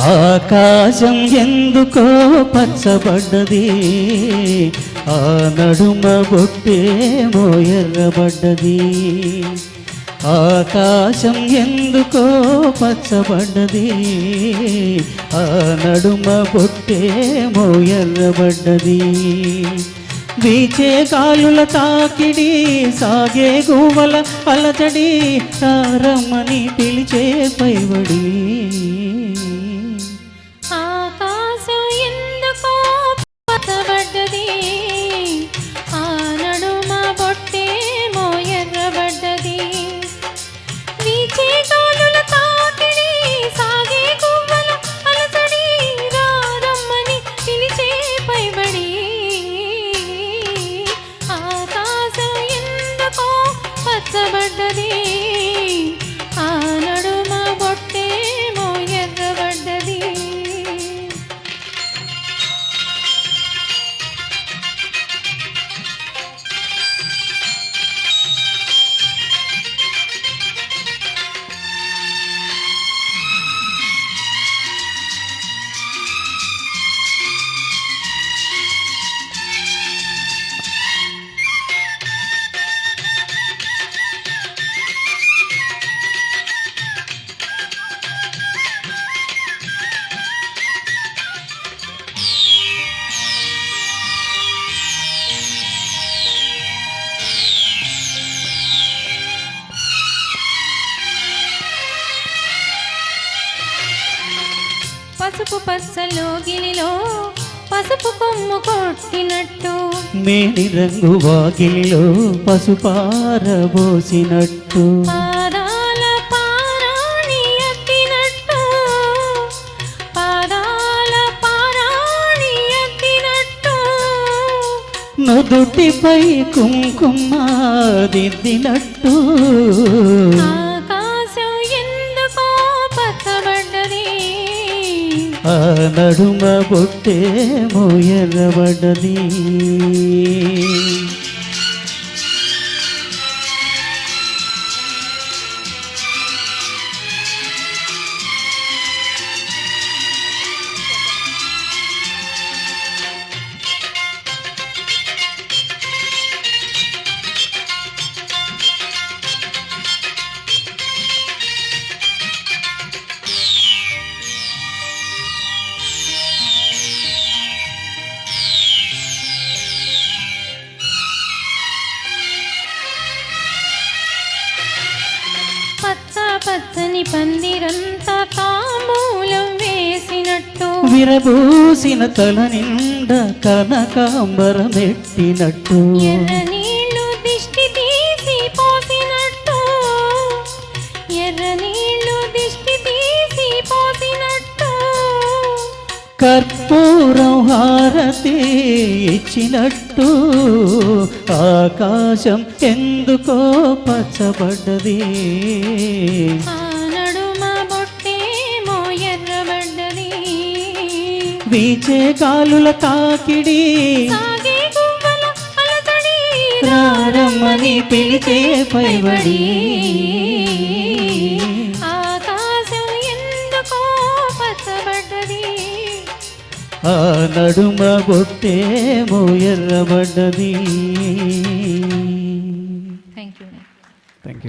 ఆకాశం ఎందుకో పచ్చబడ్డది. ఆ నడుమ బొట్టేమో ఎర్రబడ్డది ఆకాశం ఎందుకో పచ్చబడ్డది. ఆ నడుమ బొట్టేమో ఎర్రబడ్డది వీచే కాలుల తాకిడి సాగే గువ్వల అలచడి తారమ్మని పిలిచే పైవడి. పచ్చబడ్డది పసుపు పచ్చలో గిలిలో పసుపు కొమ్ము కొట్టినట్టు. మేని రంగు వాకిలిలో పసుపారబోసినట్టు. పాదాల పారాణి ఎత్తినట్టు. పాదాల పారాణి ఎత్తినట్టు. నుదుటిపై కుంకుమ దిద్దినట్టు. ఆ నడుమ బొట్టే ఎర్రబడ్డది పచ్చని పందిరంతా తాంబూలం వేసినట్టు. విరబూసిన తల నిండా కనకాంబరమెట్టినట్టు. ఎర్ర ఇచ్చినట్టు ఆకాశం ఎందుకో పచ్చబడ్డది. వీచే కాలుల తాకిడి. రారమ్మని పిలిచే పైబడి. ఆ నడుమ గొట్టేమో ఎర్రబడ్డది.